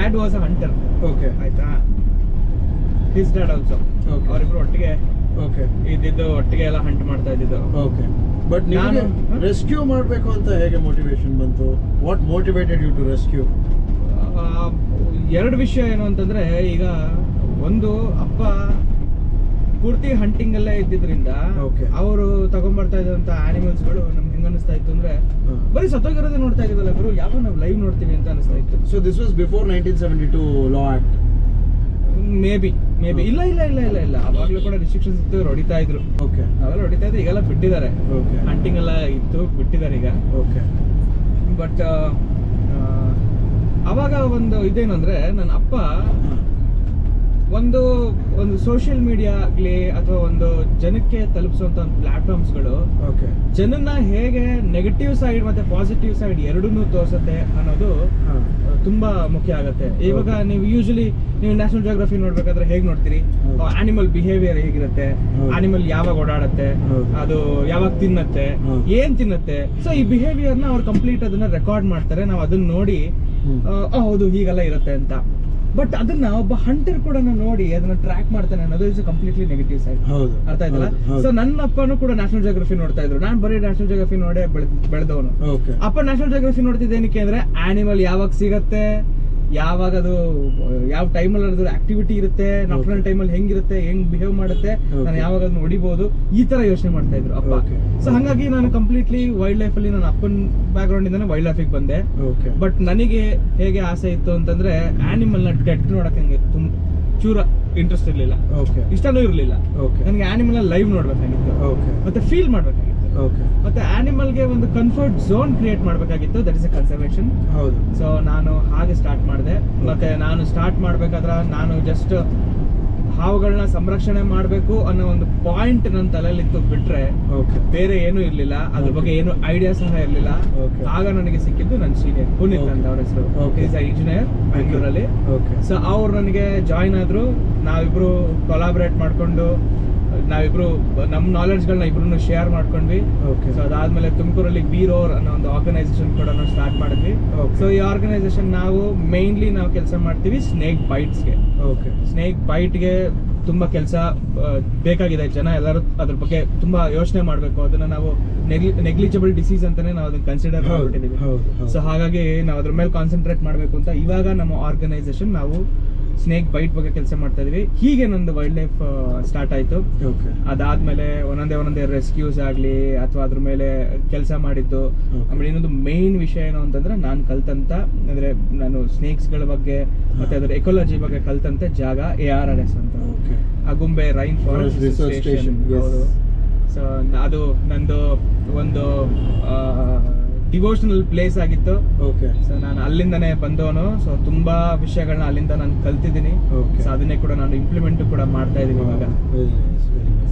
Dad was a hunter okay ಆಯ್ತಾ? His dad also ಅವರಿಬ್ರು ಒಟ್ಟಿಗೆ ಓಕೆ ಇದ್ದಿದ್ದು ಒಟ್ಟಿಗೆ ಎಲ್ಲ ಹಂಟ್ ಮಾಡ್ತಾ ಇದ್ದಿದ್ದು. ಓಕೆ ಬಟ್ ನಾನು- ರೆಸ್ಕ್ಯೂ ಮಾಡಬೇಕು ಅಂತ ಹೇಗೆ ಮೋಟಿವೇಶನ್ ಬಂತು? What motivated you to rescue ಎರಡು ವಿಷಯ ಏನು ಅಂತಂದ್ರೆ ಈಗ ಒಂದು ಅಪ್ಪ ಪೂರ್ತಿ ಹಂಟಿಂಗ್ ಅಲ್ಲೇ ಇದ್ದಿದ್ರಿಂದ. ಅವರು ತಗೊಂಡ್ಬರ್ತಾ ಇದ್ದಂತ ಆನಿಮಲ್ಸ್ಗಳು ನಮ್ಗೆ ಹೆಂಗ ಅನಿಸ್ತಾ ಇತ್ತು ಅಂದ್ರೆ ಬರೀ ಸತ್ತೋಗಿರೋದೇ ನೋಡ್ತಾ ಇದೀವಲ್ಲ ಗುರು ಯಾವ ನಾವು ಲೈವ್ ನೋಡ್ತೀವಿ ಅಂತ ಅನಿಸ್ತಾ ಇತ್ತು. So this was before nineteen seventy two law act maybe maybe ಇಲ್ಲ ಇಲ್ಲ ಇಲ್ಲ ಇಲ್ಲ ಇಲ್ಲ. ಅವಾಗಲೂ ಕೂಡ ರಿಸ್ಟ್ರಿಕ್ಷನ್ಸ್ ಇತ್ತು ಹೊಡಿತಾ ಇದ್ರು. ಓಕೆ ಅವೆಲ್ಲ ಹೊಡಿತಾ ಇದ್ರು ಈಗೆಲ್ಲ ಬಿಟ್ಟಿದ್ದಾರೆ. ಓಕೆ ಹಂಟಿಂಗ್ ಎಲ್ಲ ಇತ್ತು ಬಿಟ್ಟಿದ್ದಾರೆ ಈಗ. ಓಕೆ ಬಟ್ ಅವಾಗ ಒಂದು ಇದೇನಂದ್ರೆ ನನ್ನ ಅಪ್ಪ ಒಂದು ಒಂದು ಸೋಷಿಯಲ್ ಮೀಡಿಯಾ ಆಗ್ಲಿ ಅಥವಾ ಒಂದು ಜನಕ್ಕೆ ತಲುಪಿಸುವಂತ ಒಂದು ಪ್ಲಾಟ್ಫಾರ್ಮ್ಸ್ಗಳು ಜನನ್ನ ಹೇಗೆ ನೆಗೆಟಿವ್ ಸೈಡ್ ಮತ್ತೆ ಪಾಸಿಟಿವ್ ಸೈಡ್ ಎರಡನ್ನೂ ತೋರಿಸುತ್ತೆ ಅನ್ನೋದು ತುಂಬಾ ಮುಖ್ಯ ಆಗುತ್ತೆ. ಇವಾಗ ನೀವು ಯೂಶಲಿ ನೀವು ನ್ಯಾಷನಲ್ ಜಿಯೋಗ್ರಫಿ ನೋಡ್ಬೇಕಾದ್ರೆ ಹೇಗೆ ನೋಡ್ತೀರಿ. ಆನಿಮಲ್ ಬಿಹೇವಿಯರ್ ಹೇಗಿರುತ್ತೆ. ಆನಿಮಲ್ ಯಾವಾಗ ಓಡಾಡುತ್ತೆ? ಅದು ಯಾವಾಗ ತಿನ್ನತ್ತೆ. ಏನ್ ತಿನ್ನತ್ತೆ? ಸೊ ಈ ಬಿಹೇವಿಯರ್ನ ಅವ್ರು ಕಂಪ್ಲೀಟ್ ಅದನ್ನ ರೆಕಾರ್ಡ್ ಮಾಡ್ತಾರೆ. ನಾವು ಅದನ್ನ ನೋಡಿ ಹೌದು ಹೀಗೆಲ್ಲ ಇರುತ್ತೆ ಅಂತ. ಬಟ್ ಅದನ್ನ ಒಬ್ಬ ಹಂಟರ್ ಕೂಡ ನೋಡಿ ಅದನ್ನ ಟ್ರ್ಯಾಕ್ ಮಾಡ್ತಾನೆ ಅನ್ನೋದು ಇಸ್ ಕಂಪ್ಲೀಟ್ಲಿ ನೆಗೆಟಿವ್ ಸೈಡ್ ಅರ್ಥ ಆಯ್ತಲ್ಲ. ಸೊ ನನ್ನ ಅಪ್ಪನು ಕೂಡ ನ್ಯಾಷನಲ್ ಜಿಯೋಗ್ರಫಿ ನೋಡ್ತಾ ಇದ್ರು. ನಾನು ಬರೀ ನ್ಯಾಷನಲ್ ಜಿಯೋಗ್ರಫಿ ನೋಡೇ ಬೆಳೆದವನು. ಅಪ್ಪ ನ್ಯಾಷನಲ್ ಜಿಯೋಗ್ರಫಿ ನೋಡ್ತಿದ್ದೇನಕ್ಕೆ ಅಂದ್ರೆ ಆನಿಮಲ್ ಯಾವಾಗ ಸಿಗತ್ತೆ? ಯಾವಾಗ ಅದು ಯಾವ ಟೈಮಲ್ಲಿ ಅದ್ರ ಆಕ್ಟಿವಿಟಿ ಇರುತ್ತೆ ನಫ್ರಲ್ ಟೈಮಲ್ಲಿ ಹೆಂಗಿರುತ್ತೆ ಹೆಂಗ್ ಬಿಹೇವ್ ಮಾಡುತ್ತೆ ನಾನು ಯಾವಾಗ ಅದನ್ನ ಹೊಡಿಬಹುದು ಈ ತರ ಯೋಚನೆ ಮಾಡ್ತಾ ಇದ್ರು ಅಪ್ಪ. ಸೊ ಹಂಗಾಗಿ ನಾನು ಕಂಪ್ಲೀಟ್ಲಿ ವೈಲ್ಡ್ ಲೈಫ್ ಅಲ್ಲಿ ನನ್ನ ಅಪ್ಪನ ಬ್ಯಾಕ್ ಗ್ರೌಂಡ್ ಇಂದಾನೆ ವೈಲ್ಡ್ ಲೈಫಿಗೆ ಬಂದೆ. ಓಕೆ ಬಟ್ ನನಗೆ ಹೇಗೆ ಆಸೆ ಇತ್ತು ಅಂತಂದ್ರೆ ಆನಿಮಲ್ನ ಡೆಟ್ ನೋಡಕ್ ಹಂಗೆ ತುಂಬ ಚೂರ ಇಂಟ್ರೆಸ್ಟ್ ಇರ್ಲಿಲ್ಲ. ಇಷ್ಟನೂ ಇರ್ಲಿಲ್ಲ. ನನಗೆ ಆನಿಮಲ್ ಲೈವ್ ನೋಡ್ಬೇಕಾಗಿತ್ತು ಮತ್ತೆ ಫೀಲ್ ಮಾಡ್ಬೇಕಾಗಿತ್ತು ಮತ್ತೆ ಆನಿಮಲ್ಗೆ ಒಂದು ಕಂಫರ್ಟ್ ಝೋನ್ ಕ್ರಿಯೇಟ್ ಮಾಡಬೇಕಾಗಿತ್ತು. ದಟ್ ಇಸ್ ಎ ಕನ್ಸರ್ವೇಷನ್ ಹೌದು. ಸೊ ನಾನು ಹಾಗೆ ಸ್ಟಾರ್ಟ್ ಮಾಡಿದೆ. ಮತ್ತೆ ನಾನು ಸ್ಟಾರ್ಟ್ ಮಾಡಬೇಕಾದ್ರೆ ನಾನು ಜಸ್ಟ್ ಹಾವುಗಳನ್ನ ಸಂರಕ್ಷಣೆ ಮಾಡಬೇಕು ಅನ್ನೋ ಒಂದು ಪಾಯಿಂಟ್ ನನ್ನ ತಲೆಯಲ್ಲಿ ಇತ್ತು ಬಿಟ್ರೆ ಬೇರೆ ಏನೂ ಇರಲಿಲ್ಲ. ಅದ್ರ ಬಗ್ಗೆ ಏನು ಐಡಿಯಾ ಸಹ ಇರಲಿಲ್ಲ. ಆಗ ನನಗೆ ಸಿಕ್ಕಿದ್ದು ನನ್ನ ಸೀನಿಯರ್ ಪುನೀತ್. ಅಂತ ಅವ್ರ ಹೆಸರು. ಈಸ್ ಇಂಜಿನಿಯರ್ ಬೆಂಗಳೂರಲ್ಲಿ ಸೊ ಅವ್ರು ನನಗೆ ಜಾಯಿನ್ ಆದ್ರು. ನಾವಿಬ್ರು ಕೊಲಾಬರೇಟ್ ಮಾಡ್ಕೊಂಡು ನಾವಿಬ್ರು ನಮ್ಮ ನಾಲೆಡ್ಜ್ಗಳನ್ನ ಇಬ್ರು ಶೇರ್ ಮಾಡ್ಕೊಂಡ್ವಿ. ಸೊ ಅದಾದ್ಮೇಲೆ ತುಮಕೂರಲ್ಲಿ ಬೀರೋರ್ ಅನ್ನೋ ಒಂದು ಆರ್ಗನೈಸೇಷನ್ ಕೂಡ ನಾವು ಸ್ಟಾರ್ಟ್ ಮಾಡಿದ್ವಿ. ಸೊ ಈ ಆರ್ಗನೈಸೇಷನ್ ನಾವು ಮೇನ್ಲಿ ನಾವು ಕೆಲಸ ಮಾಡ್ತೀವಿ ಸ್ನೇಕ್ ಬೈಟ್ಸ್ಗೆ ಓಕೆ ಸ್ನೇಕ್ ಬೈಟ್ಗೆ ತುಂಬಾ ಕೆಲಸ ಬೇಕಾಗಿದೆ ಜನ ಎಲ್ಲರೂ ಅದ್ರ ಬಗ್ಗೆ ತುಂಬಾ ಯೋಚನೆ ಮಾಡಬೇಕು. ಅದನ್ನ ನಾವು ನೆಗ್ಲಿಜಬಲ್ ಡಿಸೀಸ್ ಅಂತಾನೆ ನಾವು ಅದನ್ನ ಕನ್ಸಿಡರ್ ಮಾಡ್ಬಿಟ್ಟಿದ್ದೀವಿ ಸೊ ಹಾಗಾಗಿ ನಾವು ಅದ್ರ ಮೇಲೆ ಕಾನ್ಸಂಟ್ರೇಟ್ ಮಾಡಬೇಕು ಅಂತ ಇವಾಗ ನಮ್ಮ ಆರ್ಗನೈಸೇಷನ್ ನಾವು ಸ್ನೇಕ್ ಬೈಟ್ ಬಗ್ಗೆ ಕೆಲಸ ಮಾಡ್ತಾ ಇದ್ವಿ. ಹೀಗೆ ನಂದು ವೈಲ್ಡ್ ಲೈಫ್ ಸ್ಟಾರ್ಟ್ ಆಯ್ತು. ಅದಾದ್ಮೇಲೆ ಒಂದೊಂದೇ ಒಂದೊಂದೇ ರೆಸ್ಕ್ಯೂಸ್ ಆಗ್ಲಿ ಅಥವಾ ಅದ್ರ ಮೇಲೆ ಕೆಲಸ ಮಾಡಿದ್ದು. ಆಮೇಲೆ ಇನ್ನೊಂದು ಮೇನ್ ವಿಷಯ ಏನು ಅಂತಂದ್ರೆ ನಾನು ಕಲ್ತಂತ ಅಂದ್ರೆ ನಾನು ಸ್ನೇಕ್ಸ್ಗಳ ಬಗ್ಗೆ ಮತ್ತೆ ಅದರ ಎಕೋಲಜಿ ಬಗ್ಗೆ ಕಲ್ತಂತ ಜಾಗ ಎ ಆರ್ ಆರ್ ಎಸ್ ಅಂತ Agumbe rainforest station so ಅದು ನಂದು ಒಂದು ಡಿವೋಷನಲ್ ಪ್ಲೇಸ್ ಆಗಿತ್ತು. ಓಕೆ ಸೊ ನಾನು ಅಲ್ಲಿಂದನೇ ಬಂದವನು. ಸೊ ತುಂಬಾ ವಿಷಯಗಳನ್ನ ಅಲ್ಲಿಂದ ನಾನು ಕಲ್ತಿದ್ದೀನಿ. ಓಕೆ ಸೊ ಅದನ್ನೇ ಕೂಡ ನಾನು ಇಂಪ್ಲಿಮೆಂಟ್ ಕೂಡ ಮಾಡ್ತಾ ಇದ್ದೀನಿ ಇವಾಗ.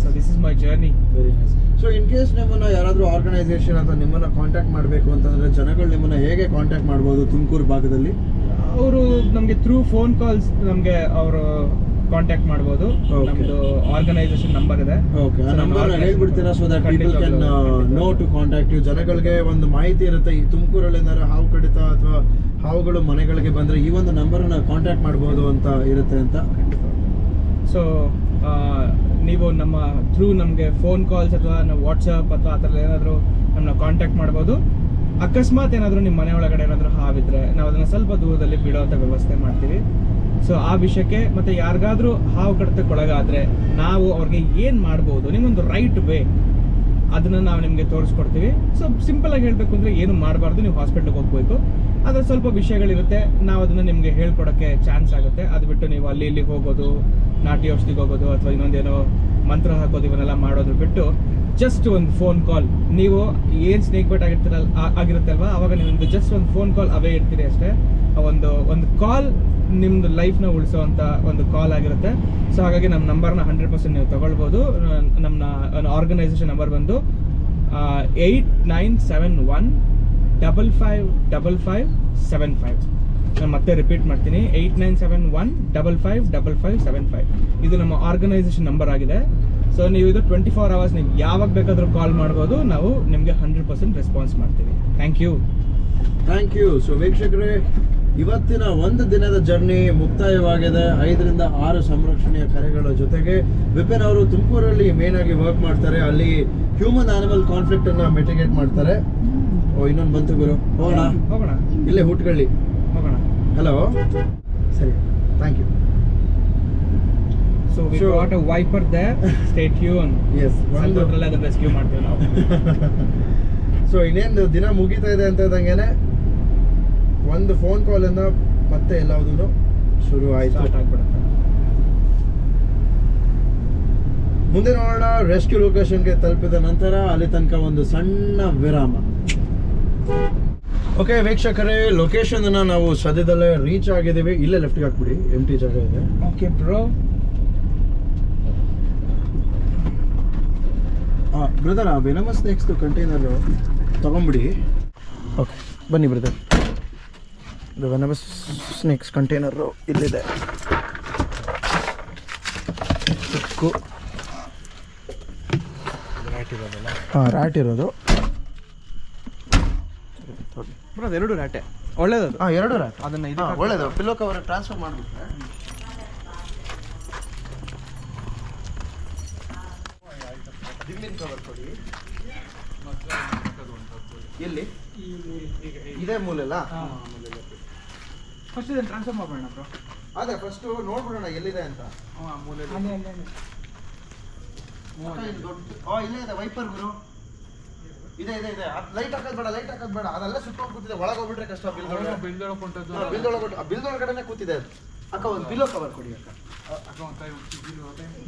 So this is my journey very nice so in case ನಿಮ್ಮನ್ನ ಯಾರಾದರೂ ಆರ್ಗನೈಸೇಷನ್ ಅಥವಾ ನಿಮ್ಮನ್ನ ಕಾಂಟ್ಯಾಕ್ಟ್ ಮಾಡಬೇಕು ಅಂತಂದ್ರೆ ಜನಗಳು ನಿಮ್ಮನ್ನ ಹೇಗೆ ಕಾಂಟ್ಯಾಕ್ಟ್ ಮಾಡ್ಬೋದು ತುಮಕೂರು ಭಾಗದಲ್ಲಿ? ಅವರು ನಮಗೆ ಥ್ರೂ ಫೋನ್ ಕಾಲ್ಸ್ ನಮಗೆ ಅವರು ಕಾಂಟ್ಯಾಕ್ಟ್ ಮಾಡಬಹುದು. ನಮ್ದು ಆರ್ಗನೈಸೇಷನ್ ನಂಬರ್ ಇದೆ. ಓಕೆ ಆ number ಹೇಳ್ಬಿಡ್ತೀರಾ so that people can know to contact you ಜನಗಳಿಗೆ ಒಂದು ಮಾಹಿತಿ ಇರುತ್ತೆ. ಈ ತುಮಕೂರಲ್ಲಿ ಏನಾದ್ರು ಹಾವು ಕಡಿತ ಅಥವಾ ಹಾವುಗಳು ಮನೆಗಳಿಗೆ ಬಂದ್ರೆ ಈ ಒಂದು ನಂಬರನ್ನ ಕಾಂಟ್ಯಾಕ್ಟ್ ಮಾಡ್ಬೋದು ಅಂತ ಇರುತ್ತೆ ಅಂತ. ಸೊ ನೀವು ನಮ್ಮ ಥ್ರೂ ನಮಗೆ ಫೋನ್ ಕಾಲ್ಸ್ ಅಥವಾ ವಾಟ್ಸಪ್ ಅಥವಾ ಆ ಥರ ಏನಾದರೂ ನಮ್ಮನ್ನ ಕಾಂಟ್ಯಾಕ್ಟ್ ಮಾಡ್ಬೋದು. ಅಕಸ್ಮಾತ್ ಏನಾದರೂ ನಿಮ್ಮ ಮನೆ ಒಳಗಡೆ ಏನಾದರೂ ಹಾವಿದ್ರೆ ನಾವು ಅದನ್ನು ಸ್ವಲ್ಪ ದೂರದಲ್ಲಿ ಬಿಡೋವಂಥ ವ್ಯವಸ್ಥೆ ಮಾಡ್ತೀವಿ. ಸೊ ಆ ವಿಷಯಕ್ಕೆ ಮತ್ತೆ ಯಾರಿಗಾದ್ರೂ ಹಾವು ಕಡಿತಕ್ಕೆ ಒಳಗಾದ್ರೆ ನಾವು ಅವ್ರಿಗೆ ಏನು ಮಾಡ್ಬೋದು? ನಿಮ್ಮೊಂದು ರೈಟ್ ವೇ ಅದನ್ನ ನಾವು ನಿಮಗೆ ತೋರಿಸ್ಕೊಡ್ತೀವಿ. ಸೊ ಸಿಂಪಲ್ ಆಗಿ ಹೇಳಬೇಕು ಅಂದ್ರೆ ಏನು ಮಾಡಬಾರ್ದು? ನೀವು ಹಾಸ್ಪಿಟ್ಲಿಗೆ ಹೋಗ್ಬೇಕು. ಅದ್ರ ಸ್ವಲ್ಪ ವಿಷಯಗಳಿರುತ್ತೆ. ನಾವು ಅದನ್ನ ನಿಮಗೆ ಹೇಳ್ಕೊಡಕ್ಕೆ ಚಾನ್ಸ್ ಆಗುತ್ತೆ. ಅದು ಬಿಟ್ಟು ನೀವು ಅಲ್ಲಿ ಇಲ್ಲಿ ಹೋಗೋದು, ನಾಟಿ ಔಷಧಿಗೆ ಹೋಗೋದು ಅಥವಾ ಇನ್ನೊಂದೇನೋ ಮಂತ್ರ ಹಾಕೋದು, ಇವನ್ನೆಲ್ಲ ಮಾಡೋದು ಬಿಟ್ಟು ಜಸ್ಟ್ ಒಂದು ಫೋನ್ ಕಾಲ್ ನೀವು ಏನು ಸ್ನೇಕ್ ಆಗಿರ್ತೀರಲ್ಲ ಆಗಿರುತ್ತಲ್ವಾ? ಅವಾಗ ನೀವೊಂದು ಜಸ್ಟ್ ಒಂದು ಫೋನ್ ಕಾಲ್ ಅವೇ ಇರ್ತೀರಿ ಅಷ್ಟೇ. ಒಂದು ಒಂದು ಕಾಲ್ ನಿಮ್ದು ಲೈಫ್ನ ಉಳಿಸೋವಂಥ ಒಂದು ಕಾಲ್ ಆಗಿರುತ್ತೆ. ಸೊ ಹಾಗಾಗಿ ನಮ್ಮ ನಂಬರ್ನ ಹಂಡ್ರೆಡ್ ಪರ್ಸೆಂಟ್ ನೀವು ತಗೊಳ್ಬೋದು. ನಮ್ಮ ಆರ್ಗನೈಸೇಷನ್ ನಂಬರ್ ಬಂದು eight nine seven one double five double five seven five ನಾನು ಮತ್ತೆ ರಿಪೀಟ್ ಮಾಡ್ತೀನಿ. Eight nine seven one double five double five seven five ಇದು ನಮ್ಮ ಆರ್ಗನೈಸೇಷನ್ ನಂಬರ್ ಆಗಿದೆ. ಸೊ ನೀವು ಇದು ಟ್ವೆಂಟಿ ಫೋರ್ ಅವರ್ಸ್ ನೀವು ಯಾವಾಗ ಬೇಕಾದರೂ ಕಾಲ್ ಮಾಡ್ಬೋದು. ನಾವು ನಿಮಗೆ ಹಂಡ್ರೆಡ್ ಪರ್ಸೆಂಟ್ ರೆಸ್ಪಾನ್ಸ್ ಮಾಡ್ತೀವಿ. Thank you thank you so ವೀಕ್ಷಕರೇ ಇವತ್ತಿನ ಒಂದು ದಿನದ ಜರ್ನಿ ಮುಕ್ತಾಯವಾಗಿದೆ. ಐದರಿಂದ ಆರು ಸಂರಕ್ಷಣೆಯ ಕರೆಗಳ ಜೊತೆಗೆ ವಿಪಿನ್ ಅವರು ತುಮಕೂರಲ್ಲಿ ಮೇನ್ ಆಗಿ ವರ್ಕ್ ಮಾಡ್ತಾರೆ. ಅಲ್ಲಿ ಹ್ಯೂಮನ್ ಆನಿಮಲ್ ಕಾನ್ಫ್ಲಿಕ್ಟ್ ಅನ್ನ ಮಿಟಿಗೇಟ್ ಮಾಡ್ತಾರೆ. ಓ ಇನ್ನೊಂದು ಬಂತು ಗುರು. ಹೋಗೋಣ? ಹೋಗೋಣ. ಇಲ್ಲೇ ಹುಟ್ಕೊಳ್ಳಿ. ಹೋಗೋಣ. ಹಲೋ ಸರಿ. Thank you so we. Got a viper stay tuned S ಒಂದು ಒಂದು ಅದನ್ನ ರೆಸ್ಕ್ಯೂ ಮಾಡ್ತೀವಿ ನಾವು. ಸೊ ಇನ್ನೇನು ದಿನ ಮುಗಿತಾ ಇದೆ ಅಂತ ಇದ್ದಂಗೆನೆ ಒಂದು ಫೋನ್ ಕಾಲಿಂದ ಮತ್ತೆ ಎಲ್ಲವುದೂ ಶುರು ಆಯಿತು. ಆಗ್ಬಿಡುತ್ತೆ. ಮುಂದೆ ನೋಡೋಣ ರೆಸ್ಕ್ಯೂ ಲೊಕೇಶನ್ಗೆ ತಲುಪಿದ ನಂತರ ಅಲ್ಲಿ ತನಕ ಒಂದು ಸಣ್ಣ ವಿರಾಮ. ಓಕೆ ವೀಕ್ಷಕರೇ ಲೊಕೇಶನ್ ಅನ್ನ ನಾವು ಸದ್ಯದಲ್ಲೇ ರೀಚ್ ಆಗಿದ್ದೀವಿ. ಇಲ್ಲೇ ಲೆಫ್ಟ್ಗೆ ಹಾಕ್ಬಿಡಿ ಎಂ ಟಿ ಜಾಗ ಇದೆ. ಓಕೆ ಬ್ರೋ ಬ್ರದರ್ ಆ ವೆನಮಸ್ ನೆಕ್ಸ್ಟ್ ಕಂಟೈನರ್ ತಗೊಂಬಿಡಿ ಓಕೆ ಬನ್ನಿ ಬ್ರದರ್ ವೆನಮಸ್ ಸ್ನೇಕ್ಸ್ ಕಂಟೈನರು ಇಲ್ಲಿದೆ ಉಕ್ಕು ಹಾಂ ರ್ಯಾಟ್ ಇರೋದು. ಬ್ರೋ ಎರಡು ರಾಟೆ ಒಳ್ಳೇದು ಹಾಂ ಎರಡು ರ್ಯಾಟ್ ಅದನ್ನು ಇದು ಒಳ್ಳೇದು. ಪಿಲ್ಲೋ ಕವರ್ ಟ್ರಾನ್ಸ್ಫರ್ ಮಾಡಿಬಿಟ್ರೆ. ದಿಂಬಿನ ಕವರ್ ಕೊಡಿ. ಎಲ್ಲಿ ಇದೇ ಮೂಲೆಲ್ಲ ಫಸ್ಟ್ ಇದನ್ನು ಟ್ರಾನ್ಸ್ಫರ್ ಮಾಡೋಣ ಬ್ರೋ ಅದೇ ಫಸ್ಟ್ ನೋಡ್ಬಿಡೋಣ ಎಲ್ಲಿದೆ ಅಂತ. ಹಾಂ ಮೂಲೆ ಅಕ್ಕ, ಇಲ್ಲಿ ದೊಡ್ಡ ಆ, ಇಲ್ಲೇ ಇದೆ ವೈಪರ್ ಗುರು. ಇದೆ ಇದೆ ಇದೆ. ಲೈಟ್ ಹಾಕೋದ್ ಬೇಡ ಲೈಟ್ ಹಾಕೋದ್ ಬೇಡ. ಅದೆಲ್ಲ ಸುತ್ತೋಗಿ ಕೂತಿದೆ. ಒಳಗೆ ಹೋಗ್ಬಿಟ್ರೆ ಕಷ್ಟ ಬಿಲ್ ಬಿಲ್ದೊಳಗೆ ಬಿಲ್ದೊಳಗಡೆನೆ ಕೂತಿದೆ ಅದು. ಅಕ್ಕ ಒಂದು ಬಿಲೋ ಕವರ್ ಕೊಡಿ ಅಕ್ಕ.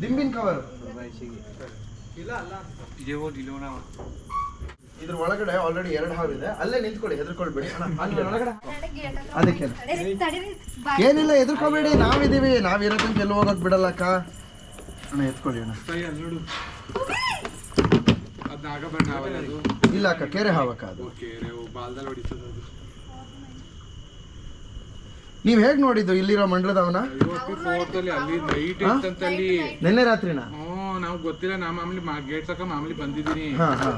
ದಿಂಬಿನ ಕವರ್ ಇಲ್ಲ ಅಲ್ಲ ಇದ್ರ ಒಳಗಡೆ ಆಲ್ರೆಡಿ ಎರಡು ಹಾವಿದೆ ಅಲ್ಲೇ ನಿಂತ್ಕೊಳ್ಳಿ ಹೆದರ್ಕೊಳ್ಬೇಡಿ. ಅದಕ್ಕೆ ಏನಿಲ್ಲ ಎದುರ್ಕೋಬೇಡಿ ನಾವಿದೀವಿ ನಾವಿರೋ ತನಕ ಎಲ್ಲೂ ಹೋಗಕ್ ಬಿಡಲ್ಲ ಅಕ್ಕ. ಅಣ್ಣ ಎತ್ಕೊಳ್ಳಿ ಅಣ್ಣ. ಇಲ್ಲ ಅಕ್ಕ ಕೆರೆ ಹಾವಕ್ಕ ಅದು. ನೀವ್ ಹೇಗ್ ನೋಡಿದ್ದು ಇಲ್ಲಿರೋ ಮಂಡಲದವನ ನಿನ್ನೆ ರಾತ್ರಿನ? ನಾವು ಗೊತ್ತಿಲ್ಲ ನಾ ಮಾಮೂಲಿ ಗೇಟ್ ತಕ ಮಾಮೂಲಿ ಬಂದಿದ್ದೀನಿ. ಹಾ ಹಾ.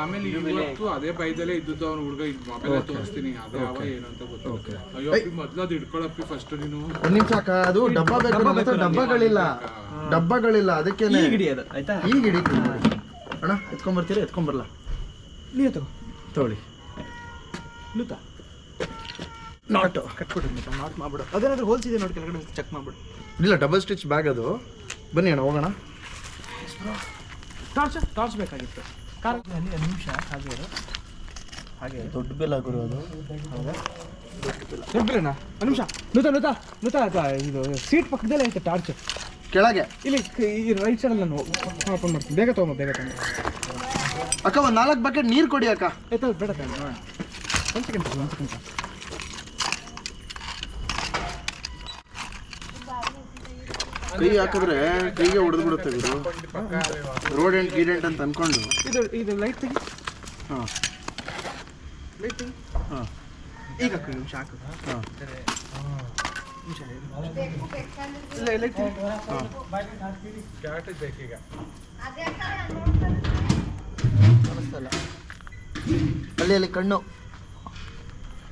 ಆಮೇಲೆ ಇವತ್ತು ಅದೇ ಭಯದಲ್ಲೇ ಇದ್ದದ್ದು ಅವ್ನ ಹುಡುಗ ಮೊಬೈಲ್ ತೋರಿಸ್ತೀನಿ. ಅದೇ ಅವ ಏನು ಅಂತ ಗೊತ್ತಿಲ್ಲ. ಅಯ್ಯೋ ಮೊದ್ಲು ಅದು ಇಟ್ಕೊಳಪ್ಪಿ ಫಸ್ಟ್ ನೀನು. ಒಂದ್ ನಿಮಿಷ ಅಕ್ಕ ಅದು ಡಬ್ಬ ಬೇಕು ನಮ್ಮ ಹತ್ರ ಡಬ್ಬಗಳಿಲ್ಲ. ಡಬ್ಬಗಳಿಲ್ಲ ಅದಕ್ಕೇನೆ. ಈಗ ಹಿಡಿಯೋದು ಆಯ್ತಾ? ಈಗ ಹಿಡಿತೀನಿ ನೋಡಿ. ಅಣ್ಣ ಎತ್ಕೊಂಬರ್ತೀರಾ? ಎತ್ಕೊಂಬರ್ಲ? ನೀವು ತಗೋ. ತಗೊಳ್ಳಿ. ಲೂತ. ನಾಟು. ಕಟ್ಬಿಡು ನಾಟ್ ಮಾಡ್ಬಿಡು. ಅದೇನಾದ್ರೂ ಹೋಲ್ಸ್ ಇದೆ ನೋಡಿ ಕೆಳಗಡೆ ಚೆಕ್ ಮಾಡ್ಬಿಡು. ಇಲ್ಲ ಡಬಲ್ ಸ್ಟಿಚ್ ಬ್ಯಾಗ್ ಅದು. ಬನ್ನಿ ಅಣ್ಣ ಹೋಗೋಣ. ಟಾರ್ಚ್ ಟಾರ್ಚ್ ಬೇಕಾಗಿತ್ತು. ಒಂದು ನಿಮಿಷ ಹಾಗೆ ಇರು. ಹಾಗೆ. ದೊಡ್ಡ ಬೆಲ್ಲ ಗುರು ಅದು. ದೊಡ್ಡಲೇನಾ ಒಂದು ನಿಮಿಷ. ನೂತ ನೂತ ನೂತ ಇದು ಸೀಟ್ ಪಕ್ಕದಲ್ಲೇ ಐತೆ ಟಾರ್ಚ್. ಕೆಳಗೆ. ಇಲ್ಲಿ ಈ ರೈಟ್ ಸೈಡಲ್ಲಿ ನಾನು ಓಪನ್ ಮಾಡ್ತೀನಿ ಬೇಗ ತೊಗೊಂಬ ಬೇಗ ತೊಗೊಂಬ. ಅಕ್ಕ ಒಂದು ನಾಲ್ಕು ಬಕೆಟ್ ನೀರು ಕೊಡಿ ಅಕ್ಕ. ಆಯ್ತಲ್ಲ ಬೇಡ ಒಂದು ಸೆಕೆಂಡ್ ಒಂದು ಸೆಕೆಂಡ್ ಕೈ ಹಾಕಿದ್ರೆ ಕೈಗೆ ಹೊಡೆದು ಬಿಡುತ್ತೆ ಗುರು ರೋಡ್ ಎಂಟ್ ಗೀಡೆಂಟ್ ಅಂತ ಅನ್ಕೊಂಡು. ಇದು ಇದು ಲೈಟ್ ತೆಗಿ. ಹಾಂ. ಲೈಟ್ ತೆಗಿ. ಹಾಂ. ಈಗ ಹಾಕು ನಿಮಿಷ ಹಾಕು. ಹಾಂ. ನಿಮಿಷ ಇಲ್ಲ ಲೈಟ್ ತೆಗಿ. ಕಾಣಿಸ್ತಲ್ಲ ಅಲ್ಲಿ ಅಲ್ಲಿ ಕಣ್ಣು.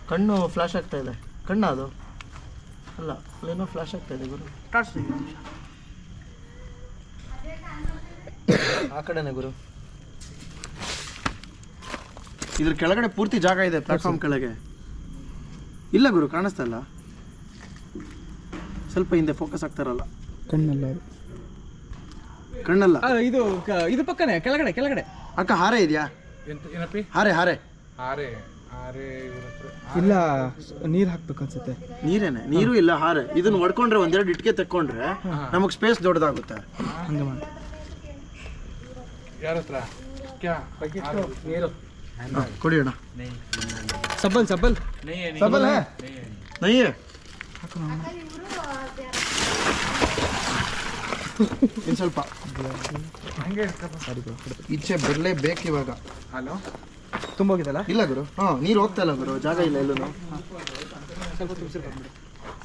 ಕಣ್ಣು ಫ್ಲಾಶ್ ಆಗ್ತಾ ಇದೆ. ಕಣ್ಣ ಅದು. ಅಲ್ಲ ಅಲ್ಲೇನೋ ಫ್ಲಾಶ್ ಆಗ್ತಾ ಇದೆ ಗುರು. ಟಾರ್ಚ್ ನಿಮಿಷ. ಆ ಕಡೆನೆ ಗುರು. ಇದ್ರ ಕೆಳಗಡೆ ಪೂರ್ತಿ ಜಾಗ ಇದೆ ಪ್ಲಾಟ್ಫಾರ್ಮ್ ಕೆಳಗೆ. ಇಲ್ಲ ಗುರು ಕಾಣಿಸ್ತಾ ಇಲ್ಲ. ಸ್ವಲ್ಪ ಹಿಂದೆ ಫೋಕಸ್ ಆಗ್ತಾರಲ್ಲ ಕಣ್ಣಲ್ಲ ಕಣ್ಣಲ್ಲ? ಇದು ಇದು ಪಕ್ಕನೆ ಕೆಳಗಡೆ ಕೆಳಗಡೆ. ಅಕ್ಕ ಹಾರೆ ಇದೆಯಾ? ಹಾರೆ ಏನಪ್ಪಿ? ಹಾರೆ ಹಾರೆ. ಇವ್ರ ಇಲ್ಲ ನೀರು ಹಾಕ್ಬೇಕು ಅನ್ಸುತ್ತೆ. ನೀರೇನೆ? ನೀರು ಇಲ್ಲ ಹಾರೆ. ಇದನ್ನ ಹೊಡ್ಕೊಂಡ್ರೆ ಒಂದೆರಡು ಇಟ್ಕೆ ತಕ್ಕೊಂಡ್ರೆ ನಮಗೆ ಸ್ಪೇಸ್ ದೊಡ್ಡದಾಗುತ್ತೆ. ಹಂಗೆ ಮಾಡಿ. ಯಾರ ಹತ್ರ ಕ್ಯಾ ನೀರು ಕೊಡಿ ಅಣ್ಣ ಸಬ್ಬಲ್ ಸಬ್ಬಲ್ ಹೇ ನಯ್ಯೇ ಇನ್ನು ಸ್ವಲ್ಪ ಈಚೆ ಬರಲೇಬೇಕು ಇವಾಗ ಹಲೋ ತುಂಬ ಹೋಗಿದಲ್ಲ ಇಲ್ಲ ಗುರು ಹಾ ನೀರು ಹೋಗ್ತಾ ಇಲ್ಲ ಗುರು ಜಾಗ ಇಲ್ಲ ಎಲ್ಲೂ ಸ್ವಲ್ಪ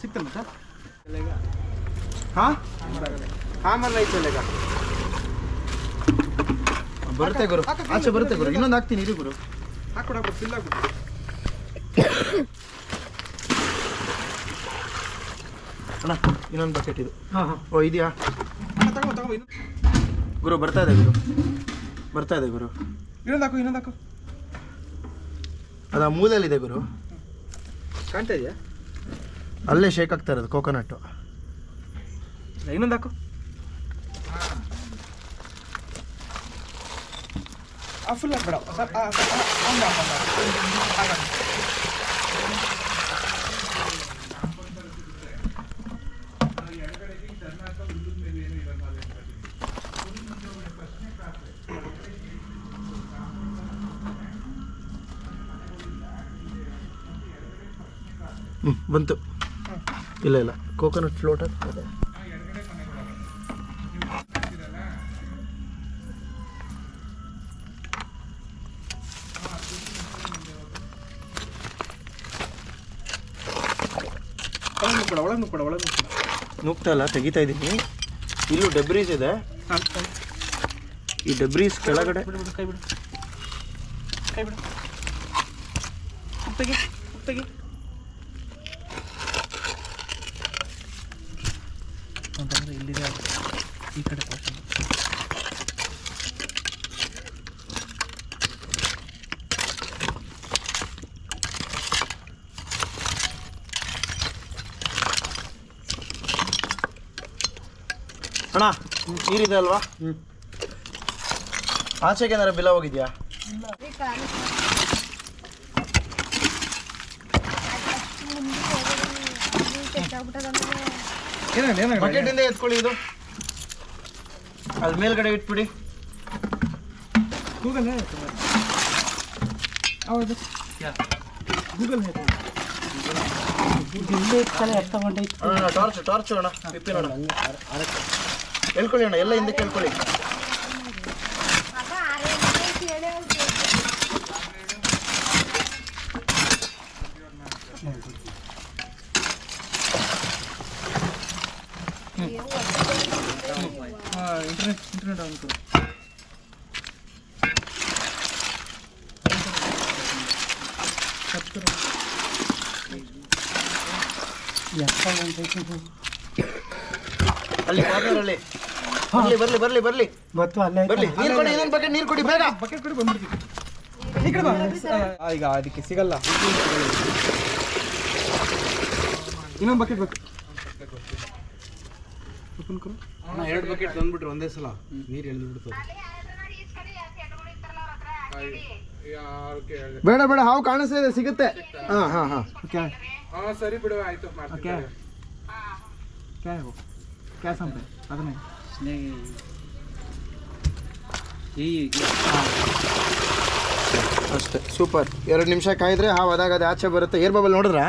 ಸಿಕ್ತಲ್ಲ ಸರ್ ಹಾ ಆಮೇಲೆ ಐತೆ ಈಗ ಬರುತ್ತೆ ಗುರು. ಆಚೆ ಬರುತ್ತೆ ಗುರು. ಇನ್ನೊಂದು ಹಾಕ್ತೀನಿ ಇರಿ ಗುರು. ಫಿಲ್ ಅಣ್ಣ ಇನ್ನೊಂದು ಬಕೆಟ್ ಇದು. ಓ ಇದೆಯಾ? ತಗೋ ತಗೋ ಗುರು ಬರ್ತಾ ಇದೆ ಗುರು. ಬರ್ತಾ ಇದೆ ಗುರು. ಇನ್ನೊಂದು ಹಾಕು ಇನ್ನೊಂದು ಹಾಕು. ಅದು ಆ ಮೂಲೆಯಲ್ಲಿದೆ ಗುರು. ಕಾಣ್ತಾ ಇದೆಯಾ? ಅಲ್ಲೇ ಶೇಕ್ ಆಗ್ತಾ ಇರೋದು ಕೋಕೋನಟ್ಟು ಇನ್ನೊಂದು ಹಾಕು. ಫುಲ್ ಹಾಕ್ಬೇಡ ಸ್ವಲ್ಪ ಆ, ಸ್ವಲ್ಪ, ಆ, ಒಂದು ಹಾಕು, ಒಂದು ಹಾಕು. ಹಾಗಾಗಿ. ಹ್ಞೂ ಬಂತು ಇಲ್ಲ ಇಲ್ಲ ಕೋಕೋನಟ್ ಫ್ಲೋಟ್ ಒಳಗೆ ನುಗ್ಬೇಡ ಒಳಗೆ ನುಗ್ಬೇಡ ಒಳಗೆ ನುಗ್ಬೇಡ ನುಗ್ತಾ ಇಲ್ಲ ತೆಗಿತಾ ಇದ್ದೀನಿ. ಇಲ್ಲೂ ಡಬ್ರೀಸ್ ಇದೆ. ಈ ಡಬ್ರೀಸ್ ಕೆಳಗಡೆ ಕೈ ಬಿಡು. ಕೈ ಬಿಡು. ತೆಗಿ ತೆಗಿ ಅಣ್ಣ ನೀರಿದೆ ಅಲ್ವಾ ಆಚೆಗೆ ಏನಾರ ಬಿಲ ಹೋಗಿದ್ಯಾ ಬಕೆಟಿಂದ ಎತ್ಕೊಳ್ಳಿ ಇದು ಅಲ್ಲಿ ಮೇಲ್ಗಡೆ ಇಟ್ಬಿಡಿ ಗೂಗಲ್ ಹೌದು ಗೂಗಲ್ ಟಾರ್ಚ್ ಟಾರ್ಚ್ ಅಣ್ಣ ಪಿಪ್ಪಿ ನೋಡ ಹೇಳ್ಕೊಳ್ಳಿ ಅಣ್ಣ ಎಲ್ಲ ಹಿಂದೆ ಕೇಳ್ಕೊಳ್ಳಿ ಹಾಂ ಇಂಟರ್ನೆಟ್ ಇಂಟರ್ನೆಟ್ ಆನ್ ಕೊಡು ಅಲ್ಲಿ ಕಾರ್ನರಲ್ಲಿ ಬರ್ಲಿ ಬರ್ಲಿ ಬರ್ಲಿ ಬರ್ಲಿ. ಮತ್ತು ಅಲ್ಲೇ ಬರ್ಲಿ ನೀರ್ ಕೊಡಿ ಇನ್ನೊಂದ್ ಬಕೆಟ್ ನೀರ್ ಕೊಡಿ ಬೇಗ. ಬಕೆಟ್ ಕೊಡಿ ಬಂದ್ಬಿಡ್ತೀವಿ ಈ ಕಡೆ ಬಾ. ಆ, ಈಗ ಅದಕ್ಕೆ ಸಿಗಲ್ಲ. ಇನ್ನೊಂದು ಬಕೆಟ್ ಬೇಕು. ಎರಡು ಬಕೆಟ್ ತಂದ್ಬಿಟ್ರು ಒಂದೇ ಸಲ. ನೀರು ಎಳ್ದು ಬಿಡ್ತದೆ ಬೇಡ ಬೇಡ ಹಾವು ಕಾಣಿಸ್ತಾ ಸಿಗುತ್ತೆ. ಹಾ ಹಾ ಹಾ. ಓಕೆ ಹಾ ಸರಿ ಬಿಡುವ ಆಯ್ತು ಓಕೆ ಕ್ಯಾ ಕ್ಯಾ ಸಂಪೆ ಅದನ್ನೇ. ಹೀಗೆ ಅಷ್ಟೇ. ಸೂಪರ್. ಎರಡು ನಿಮಿಷ ಕಾಯಿದ್ರೆ ಹಾವು ಅದಾಗ ಅದೇ ಆಚೆ ಬರುತ್ತೆ. ಏರ್ ಬಬಲ್ ನೋಡಿದ್ರಾ?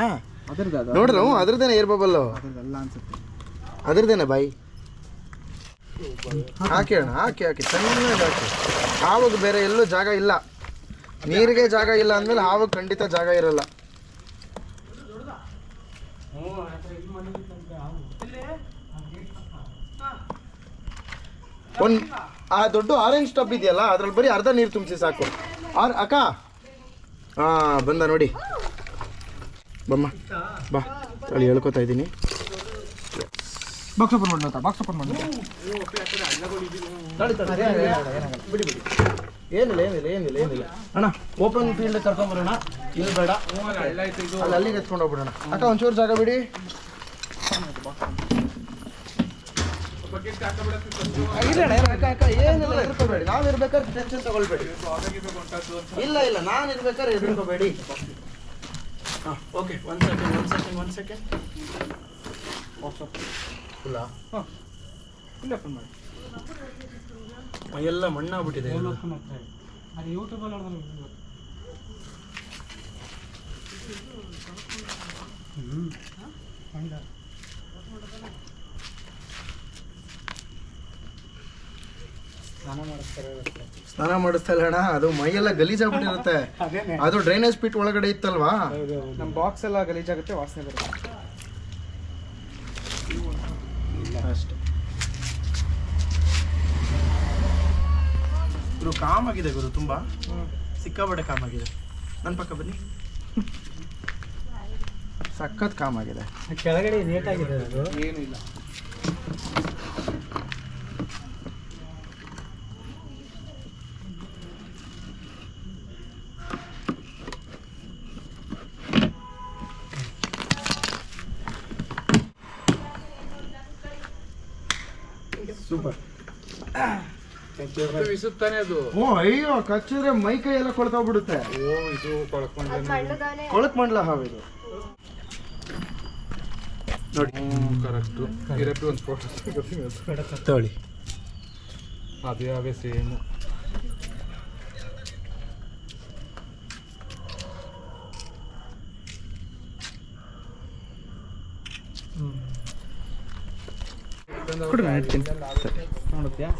ಅದ್ರದ್ದು ನೋಡ್ರು ಅದ್ರದ್ದೇನೆ ಏರ್ ಬಬಲ್. ಅದ್ರದೇನೆ ಅದ್ರದ್ದೇನೆ ಬಾಯಿ. ಹಾಕಿ ಅಣ್ಣ ಹಾಕಿ ಹಾಕಿ. ಚೆನ್ನಾಗಿ ಹಾಕಿ. ಹಾವಾಗ ಬೇರೆ ಎಲ್ಲೂ ಜಾಗ ಇಲ್ಲ. ನೀರಿಗೆ ಜಾಗ ಇಲ್ಲ ಅಂದ್ಮೇಲೆ ಹಾವಿಗೆ ಖಂಡಿತ ಜಾಗ ಇರಲ್ಲ. ಒಂದ್ ಆ ದೊಡ್ಡ ಆರೆಂಜ್ ಟಬ್ ಇದೆಯಲ್ಲ, ಅದ್ರಲ್ಲಿ ಬರೀ ಅರ್ಧ ನೀರು ತುಂಬಿಸಿ ಸಾಕು. ಆರ್ ಅಕ್ಕ? ಹಾಂ ಬಂದ ನೋಡಿ. ಬಮ್ಮ, ಬಾ. ಅಲ್ಲಿ ಹೇಳ್ಕೊತಾ ಇದ್ದೀನಿ. ಬಾಕ್ಸ್ ಓಪನ್ ಮಾಡಿ ಬಾಕ್ಸ್ ಓಪನ್ ಮಾಡಿ ಬಿಡಿ ಬಿಡಿ. ಏನಿಲ್ಲ ಏನಿಲ್ಲ ಏನಿಲ್ಲ ಏನಿಲ್ಲ. ಅಣ್ಣ ಓಪನ್ ಫೀಲ್ಡ್ ಕರ್ಕೊಂಬರೋಣ ಇಲ್ಲಿ ಬೇಡ. ಅಲ್ಲಿ ಅಲ್ಲಿಗೆ ಎತ್ಕೊಂಡು ಹೋಗ್ಬಿಡೋಣ. ಅಕ್ಕ, ಒಂಚೂರು ಜಾಗ ಬಿಡಿ. ಏನಿಲ್ಲ ಹೆದರ್ಕೋಬೇಡಿ ನಾವು ಇರ್ಬೇಕಾದ್ರೆ ಟೆನ್ಷನ್ ತಗೊಳ್ಬೇಡಿ. ಇಲ್ಲ ಇಲ್ಲ ನಾನು ಇರ್ಬೇಕಾದ್ರೆ ಹೆದರ್ಕೋಬೇಡಿ ಹಾಂ okay one second one second one second ಇಲ್ಲ. ಇಲ್ಲ ಫೋನ್ ಮಾಡಿ. ಮೈಯೆಲ್ಲ ಮಣ್ಣಾಗ್ಬಿಟ್ಟಿದೆ ಎಲ್ಲ. ಅದು ಯೂಟ್ಯೂಬಲ್ಲಿ ನೋಡಿದ್ರೆ ಸ್ನಾನ ಮಾಡಿಸ್ತಾ ಇಲ್ಲ ಅಣ್ಣ ಅದು ಮೈಯೆಲ್ಲ ಗಲೀಜಾಗ್ಬಿಟ್ಟಿರುತ್ತೆ. ಅದು ಡ್ರೈನೇಜ್ ಪಿಟ್ ಒಳಗಡೆ ಇತ್ತಲ್ವಾ? ನಮ್ಮ ಬಾಕ್ಸ್ ಎಲ್ಲ ಗಲೀಜಾಗುತ್ತೆ ವಾಸನೆ ಬರುತ್ತೆ. ಅಷ್ಟೇ. ಗುರು ಕಾಮ್ ಆಗಿದೆ ಗುರು ತುಂಬಾ. ಸಿಕ್ಕಾಪಟ್ಟೆ ಕಾಮ್ ಆಗಿದೆ ನನ್ನ ಪಕ್ಕ ಬನ್ನಿ. ಸಖತ್ ಕಾಮ್ ಆಗಿದೆ ಕೆಳಗಡೆ ಏನಿಲ್ಲ ಮತ್ತೆ ವಿಸುತ್ತಾನೆ ಅದು. ಓ ಅಯ್ಯೋ ಕಚ್ಚಿದ್ರೆ ಮೈ ಕೈ ಎಲ್ಲ ಕೊಳ್ತೋಗ್ಬಿಡುತ್ತೆ ಓ ಇದು ಕೊಳಕೊಂಡ್ರೆ ಕೊಳಕ್ ಮಂಡ್ಲ ಹಾವಿದು ಕರೆಕ್ಟ್ ಇರಪ್ಪಿ ಒಂದು ಫೋಟೋ ತಗೊಳ್ಳಿ. ಅದೇ ಅವೇ ಸೇಮು ಕೊಡು ನಾನು ಇಡ್ತೀನಿ. ನೋಡುತ್ತೀಯಾ?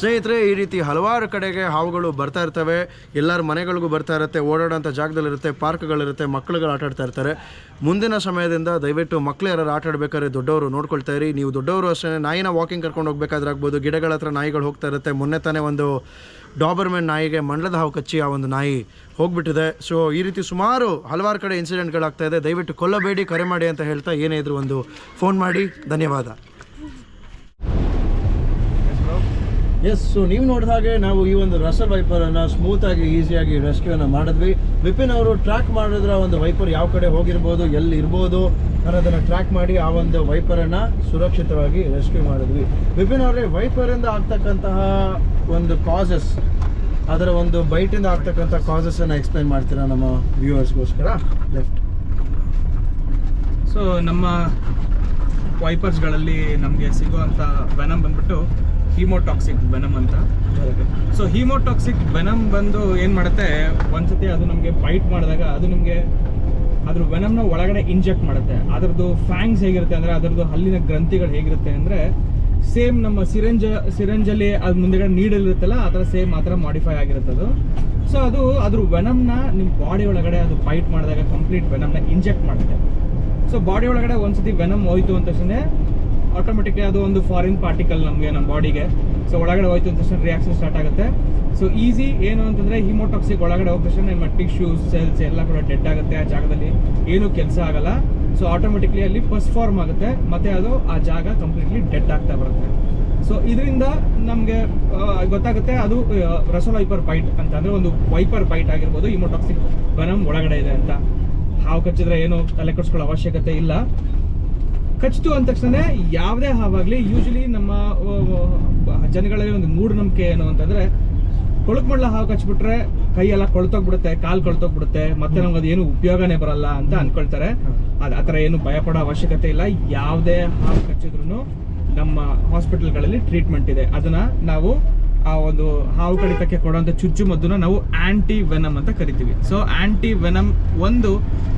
ಸ್ನೇಹಿತರೆ, ಈ ರೀತಿ ಹಲವಾರು ಕಡೆಗೆ ಹಾವುಗಳು ಬರ್ತಾ ಇರ್ತವೆ. ಎಲ್ಲರ ಮನೆಗಳಿಗೂ ಬರ್ತಾ ಇರುತ್ತೆ, ಓಡಾಡೋಂಥ ಜಾಗದಲ್ಲಿರುತ್ತೆ, ಪಾರ್ಕ್ಗಳಿರುತ್ತೆ, ಮಕ್ಕಳುಗಳು ಆಟ ಆಡ್ತಾ ಇರ್ತಾರೆ. ಮುಂದಿನ ಸಮಯದಿಂದ ದಯವಿಟ್ಟು ಮಕ್ಕಳು ಯಾರು ಆಟ ಆಡ್ಬೇಕಾದ್ರೆ ದೊಡ್ಡವರು ನೋಡ್ಕೊಳ್ತಾ ಇರಿ. ನೀವು ದೊಡ್ಡವರು ಅಷ್ಟೇ ನಾಯಿನ ವಾಕಿಂಗ್ ಕರ್ಕೊಂಡು ಹೋಗ್ಬೇಕಾದ್ರೆ ಆಗ್ಬೋದು. ಗಿಡಗಳ ಹತ್ರ ನಾಯಿಗಳು ಹೋಗ್ತಾ ಇರುತ್ತೆ. ಮೊನ್ನೆ ತಾನೇ ಒಂದು ಡಾಬರ್ಮೆನ್ ನಾಯಿಗೆ ಮಂಡಲದ ಹಾವು ಕಚ್ಚಿ ಆ ಒಂದು ನಾಯಿ ಹೋಗ್ಬಿಟ್ಟಿದೆ. ಸೊ ಈ ರೀತಿ ಸುಮಾರು ಹಲವಾರು ಕಡೆ ಇನ್ಸಿಡೆಂಟ್ಗಳಾಗ್ತಾ ಇದೆ. ದಯವಿಟ್ಟು ಕೊಲ್ಲಬೇಡಿ, ಕರೆ ಮಾಡಿ ಅಂತ ಹೇಳ್ತಾ ಏನೇ ಒಂದು ಫೋನ್ ಮಾಡಿ. ಧನ್ಯವಾದ. ಎಸ್ ಸೊ ನೀವು ನೋಡಿದ ಹಾಗೆ ನಾವು ಈ ಒಂದು ರಸಲ್ ವೈಪರ್ ಅನ್ನ ಸ್ಮೂತ್ ಆಗಿ ಈಸಿಯಾಗಿ ರೆಸ್ಕ್ಯೂ ಅನ್ನ ಮಾಡಿದ್ವಿ. ವಿಪಿನ್ ಅವರು ಟ್ರ್ಯಾಕ್ ಮಾಡಿದ್ರ ಒಂದು ವೈಪರ್ ಯಾವ ಕಡೆ ಹೋಗಿರ್ಬೋದು, ಎಲ್ಲಿ ಇರ್ಬೋದು ಅನ್ನೋದನ್ನ ಟ್ರ್ಯಾಕ್ ಮಾಡಿ ಆ ಒಂದು ವೈಪರ್ ಅನ್ನ ಸುರಕ್ಷಿತವಾಗಿ ರೆಸ್ಕ್ಯೂ ಮಾಡಿದ್ವಿ. ವಿಪಿನ್ ಅವರೇ ಇಂದ ಆಗ್ತಕ್ಕಂತಹ ಒಂದು ಕಾಸಸ್ ಅದರ ಒಂದು ಬೈಟಿಂದ ಆಗ್ತಕ್ಕಂಥ ಕಾಸಸ್ ಅನ್ನ ಎಕ್ಸ್ಪ್ಲೈನ್ ಮಾಡ್ತೀರಾ ನಮ್ಮ ವ್ಯೂವರ್ಸ್ಗೋಸ್ಕರ ಲೆಫ್ಟ್ ಸೊ ನಮ್ಮ ವೈಪರ್ಸ್ಗಳಲ್ಲಿ ನಮಗೆ ಸಿಗುವಂಥ ವೆನಮ್ ಬಂದ್ಬಿಟ್ಟು ಹೀಮೋಟಾಕ್ಸಿಕ್ ವೆನಮ್ ಅಂತ ಸೊ ಹೀಮೋಟಾಕ್ಸಿಕ್ ವೆನಮ್ ಬಂದು ಏನು ಮಾಡುತ್ತೆ? ಒಂದ್ಸತಿ ಅದು ನಮಗೆ ಬೈಟ್ ಮಾಡಿದಾಗ ಅದು ನಿಮಗೆ ಅದ್ರ ವೆನಮ್ನ ಒಳಗಡೆ ಇಂಜೆಕ್ಟ್ ಮಾಡುತ್ತೆ. ಅದರದ್ದು ಫ್ಯಾಂಗ್ಸ್ ಹೇಗಿರುತ್ತೆ ಅಂದರೆ ಅದರದ್ದು ಹಲ್ಲಿನ ಗ್ರಂಥಿಗಳು ಹೇಗಿರುತ್ತೆ ಅಂದರೆ ಸೇಮ್ ನಮ್ಮ ಸಿರಂಜ, ಸಿರಂಜಲ್ಲಿ ಅದು ಮುಂದೆಗಡೆ ನೀಡಲಿರುತ್ತಲ್ಲ ಆ ಥರ ಸೇಮ್ ಆ ಮಾಡಿಫೈ ಆಗಿರುತ್ತೆ ಅದು. ಸೊ ಅದು ಅದ್ರ ವೆನಮ್ನ ನಿಮ್ಮ ಬಾಡಿ ಒಳಗಡೆ ಅದು ಬೈಟ್ ಮಾಡಿದಾಗ ಕಂಪ್ಲೀಟ್ ವೆನಮ್ನ ಇಂಜೆಕ್ಟ್ ಮಾಡುತ್ತೆ. ಸೊ ಬಾಡಿ ಒಳಗಡೆ ಒಂದ್ಸತಿ ವೆನಮ್ ಹೋಯ್ತು ಅಂತ ತಕ್ಷಣ ಆಟೋಮೆಟಿಕ್ಲಿ ಅದು ಒಂದು ಫಾರಿನ್ ಪಾರ್ಟಿಕಲ್ ನಮಗೆ ನಮ್ಮ ಬಾಡಿಗೆ ಸೊ ಒಳಗಡೆ ಹೋಯ್ತು ಅಂತ ತಕ್ಷಣ ರಿಯಾಕ್ಷನ್ ಸ್ಟಾರ್ಟ್ ಆಗುತ್ತೆ. ಸೊ ಈಸಿ ಏನು ಅಂತಂದ್ರೆ ಹಿಮೋಟಾಕ್ಸಿಕ್ ಒಳಗಡೆ ಹೋದ ತಕ್ಷಣ ನಿಮ್ಮ ಟಿಶ್ಯೂಸ್ ಸೆಲ್ಸ್ ಎಲ್ಲ ಕೂಡ ಡೆಡ್ ಆಗುತ್ತೆ ಆ ಜಾಗದಲ್ಲಿ. ಏನು ಕೆಲಸ ಆಗಲ್ಲ. ಸೊ ಆಟೋಮೆಟಿಕ್ಲಿ ಅಲ್ಲಿ ಫಸ್ಟ್ ಫಾರ್ಮ್ ಆಗುತ್ತೆ. ಮತ್ತೆ ಅದು ಆ ಜಾಗ ಕಂಪ್ಲೀಟ್ಲಿ ಡೆಡ್ ಆಗ್ತಾ ಬರುತ್ತೆ. ಸೊ ಇದರಿಂದ ನಮಗೆ ಗೊತ್ತಾಗುತ್ತೆ ಅದು ರಸಲ್ ವೈಪರ್ ಬೈಟ್ ಅಂತ. ಅಂದ್ರೆ ಒಂದು ವೈಪರ್ ಬೈಟ್ ಆಗಿರ್ಬೋದು ಹಿಮೋಟಾಕ್ಸಿಕ್ ಬನಮ್ ಒಳಗಡೆ ಇದೆ ಅಂತ. ಹಾವು ಕಚ್ಚಿದ್ರೆ ಏನು ತಲೆ ಕೆಡಿಸ್ಕೊಳ್ಳೋ ಅವಶ್ಯಕತೆ ಇಲ್ಲ. ಕಚ್ಚಿತು ಅಂದ ತಕ್ಷಣ ಯಾವುದೇ ಹಾವಾಗಲಿ ಯೂಶಲಿ ನಮ್ಮ ಜನಗಳಲ್ಲಿ ಒಂದು ಮೂಢನಂಬಿಕೆ ಏನು ಅಂತಂದ್ರೆ ಕೊಳಕ್ಮಳ್ಳ ಹಾವು ಕಚ್ಬಿಟ್ರೆ ಕೈ ಎಲ್ಲ ಕೊಳ್ತೋಗ್ಬಿಡುತ್ತೆ ಕಾಲು ಕೊಳ್ತೋಗ್ಬಿಡುತ್ತೆ ಮತ್ತೆ ನಮ್ಗೆ ಅದೇನು ಉಪಯೋಗನೇ ಬರಲ್ಲ ಅಂತ ಅನ್ಕೊಳ್ತಾರೆ. ಅದು ಆ ಥರ ಏನು ಭಯಪಡೋ ಅವಶ್ಯಕತೆ ಇಲ್ಲ. ಯಾವುದೇ ಹಾವು ಕಚ್ಚಿದ್ರು ನಮ್ಮ ಹಾಸ್ಪಿಟಲ್ಗಳಲ್ಲಿ ಟ್ರೀಟ್ಮೆಂಟ್ ಇದೆ. ಅದನ್ನ ನಾವು ಆ ಒಂದು ಹಾವು ಕಡಿತಕ್ಕೆ ಕೊಡುವಂಥ ಚುಚ್ಚು ಮದ್ದನ್ನ ನಾವು ಆ್ಯಂಟಿ ವೆನಮ್ ಅಂತ ಕರಿತೀವಿ. ಸೊ ಆ್ಯಂಟಿ ವೆನಮ್ ಒಂದು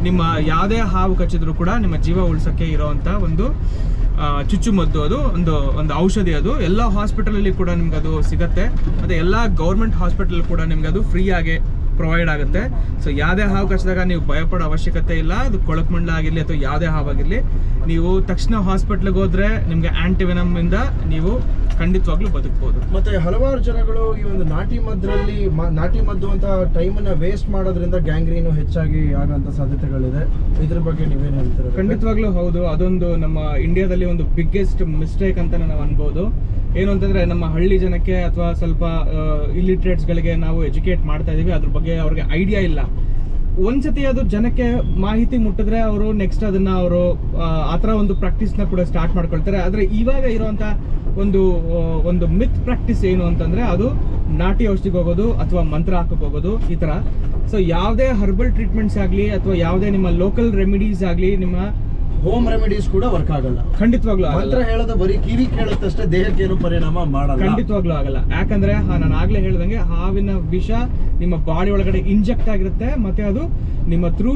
ನಿಮ್ಮ ಯಾವುದೇ ಹಾವು ಕಚ್ಚಿದ್ರು ಕೂಡ ನಿಮ್ಮ ಜೀವ ಉಳಿಸೋಕ್ಕೆ ಇರೋವಂಥ ಒಂದು ಚುಚ್ಚುಮದ್ದು ಅದು, ಒಂದು ಒಂದು ಔಷಧಿ ಅದು. ಎಲ್ಲ ಹಾಸ್ಪಿಟಲಲ್ಲಿ ಕೂಡ ನಿಮ್ಗೆ ಅದು ಸಿಗುತ್ತೆ. ಮತ್ತು ಎಲ್ಲ ಗೌರ್ಮೆಂಟ್ ಹಾಸ್ಪಿಟಲ್ ಕೂಡ ನಿಮ್ಗೆ ಅದು ಫ್ರೀ ಆಗಿ ಪ್ರೊವೈಡ್ ಆಗುತ್ತೆ. ಸೊ ಯಾವುದೇ ಹಾವು ಕಚ್ಚಿದಾಗ ನೀವು ಭಯಪಡೋ ಅವಶ್ಯಕತೆ ಇಲ್ಲ. ಅದು ಕೊಳಕ್ಮಂಡ ಆಗಿರಲಿ ಅಥವಾ ಯಾವುದೇ ಹಾವಾಗಿರಲಿ ನೀವು ತಕ್ಷಣ ಹಾಸ್ಪಿಟ್ಲಿಗೆ ಹೋದ್ರೆ ನಿಮ್ಗೆ ಆಂಟಿವೆನಮ್ ಇಂದ ನೀವು ಖಂಡಿತವಾಗ್ಲೂ ಬದುಕಬಹುದು ಮತ್ತೆ ಹಲವಾರು ಜನಗಳು ಈ ಒಂದು ನಾಟಿ ಮದ್ರಲ್ಲಿ ನಾಟಿ ಮದ್ದು ಅಂತ ಟೈಮನ್ನ ವೇಸ್ಟ್ ಮಾಡೋದ್ರಿಂದ ಗ್ಯಾಂಗ್ರೀನು ಹೆಚ್ಚಾಗಿ ಆಗುವಂತ ಸಾಧ್ಯತೆಗಳಿದೆ. ಇದ್ರ ಬಗ್ಗೆ ನೀವೇನು ಹೇಳ್ತೀರಾ ಖಂಡಿತವಾಗ್ಲೂ ಹೌದು. ಅದೊಂದು ನಮ್ಮ ಇಂಡಿಯಾದಲ್ಲಿ ಒಂದು ಬಿಗ್ಗೆಸ್ಟ್ ಮಿಸ್ಟೇಕ್ ಅಂತ ನಾವು ಅನ್ಬೋದು. ಏನು ಅಂತಂದ್ರೆ ನಮ್ಮ ಹಳ್ಳಿ ಜನಕ್ಕೆ ಅಥವಾ ಸ್ವಲ್ಪ ಇಲಿಟ್ರೇಟ್ಸ್ಗಳಿಗೆ ಗಳಿಗೆ ನಾವು ಎಜುಕೇಟ್ ಮಾಡ್ತಾ ಇದೀವಿ. ಅದ್ರ ಬಗ್ಗೆ ಅವ್ರಿಗೆ ಐಡಿಯಾ ಇಲ್ಲ. ಒಂದ್ಸತಿ ಅದು ಜನಕ್ಕೆ ಮಾಹಿತಿ ಮುಟ್ಟಿದ್ರೆ ಅವರು ನೆಕ್ಸ್ಟ್ ಅದನ್ನ ಅವರು, ಆ ಥರ ಒಂದು ನ ಕೂಡ ಸ್ಟಾರ್ಟ್ ಮಾಡ್ಕೊಳ್ತಾರೆ. ಆದ್ರೆ ಇವಾಗ ಇರುವಂತ ಒಂದು ಒಂದು ಮಿತ್ ಪ್ರಾಕ್ಟೀಸ್ ಏನು ಅಂತಂದ್ರೆ ಅದು ನಾಟಿ ಔಷಧಿಗೆ ಹೋಗೋದು ಅಥವಾ ಮಂತ್ರ ಹಾಕಕ್ಕೆ ಹೋಗೋದು ಈ ತರ ಸೊ ಯಾವುದೇ ಹರ್ಬಲ್ ಟ್ರೀಟ್ಮೆಂಟ್ಸ್ ಆಗಲಿ ಅಥವಾ ಯಾವುದೇ ನಿಮ್ಮ ಲೋಕಲ್ ರೆಮಿಡೀಸ್ ಆಗಲಿ ನಿಮ್ಮ ಹೋಮ್ ರೆಮಿಡೀಸ್ ಕೂಡ ವರ್ಕ್ ಆಗಲ್ಲ. ಖಂಡಿತವಾಗ್ಲೂ ಮಂತ್ರ ಆಗಲ್ಲ ಹೇಳೋದು ಬರೀ ಕಿವಿ ಕೇಳುತ್ತಷ್ಟೇ ದೇಹಕ್ಕೆ ಏನು ಪರಿಣಾಮ ಮಾಡಲ್ಲ. ಖಂಡಿತವಾಗ್ಲೂ ಆಗಲ್ಲ. ಯಾಕಂದ್ರೆ ಹಾ, ನಾನು ಆಗ್ಲೇ ಹೇಳ್ದಂಗೆ ಹಾವಿನ ವಿಷ ನಿಮ್ಮ ಬಾಡಿ ಒಳಗಡೆ ಇಂಜೆಕ್ಟ್ ಆಗಿರುತ್ತೆ ಮತ್ತೆ ಅದು ನಿಮ್ಮ ಥ್ರೂ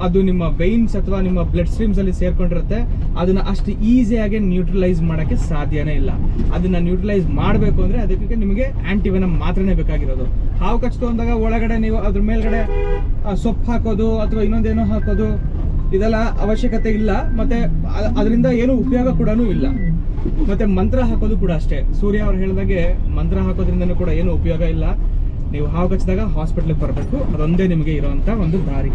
ಅದು ನಿಮ್ಮ ವೈನ್ಸ್ ಅಥವಾ ನಿಮ್ಮ ಬ್ಲಡ್ ಸ್ಟ್ರೀಮ್ಸ್ ಅಲ್ಲಿ ಸೇರ್ಕೊಂಡಿರುತ್ತೆ. ಅದನ್ನ ಅಷ್ಟು ಈಸಿಯಾಗಿ ನ್ಯೂಟ್ರಲೈಸ್ ಮಾಡಕ್ಕೆ ಸಾಧ್ಯನೇ ಇಲ್ಲ. ಅದನ್ನ ನ್ಯೂಟ್ರಲೈಸ್ ಮಾಡಬೇಕು ಅಂದ್ರೆ ಅದಕ್ಕೆ ನಿಮಗೆ ಆಂಟಿವೆನಮ್ ಮಾತ್ರನೇ ಬೇಕಾಗಿರೋದು. ಹಾವು ಕಚ್ತು ಅಂದಾಗ ಒಳಗಡೆ ನೀವು ಅದ್ರ ಮೇಲ್ಗಡೆ ಆ, ಸೊಪ್ಪು ಹಾಕೋದು ಅಥವಾ ಇನ್ನೊಂದೇನೋ ಹಾಕೋದು ಇದೆಲ್ಲ ಅವಶ್ಯಕತೆ ಇಲ್ಲ. ಮತ್ತೆ ಅದರಿಂದ ಏನು ಉಪಯೋಗ ಕೂಡ ಇಲ್ಲ. ಮತ್ತೆ ಮಂತ್ರ ಹಾಕೋದು ಕೂಡ ಅಷ್ಟೇ. ಸೂರ್ಯ ಅವ್ರು ಹೇಳಿದಾಗೆ ಮಂತ್ರ ಹಾಕೋದ್ರಿಂದ ಕೂಡ ಏನು ಉಪಯೋಗ ಇಲ್ಲ. ನೀವು ಹಾವು ಕಚ್ಚಿದಾಗ ಹಾಸ್ಪಿಟ್ಲಿಗೆ ಬರಬೇಕು. ಅದೊಂದೇ ನಿಮಗೆ ಇರುವಂತ ಒಂದು ದಾರಿ.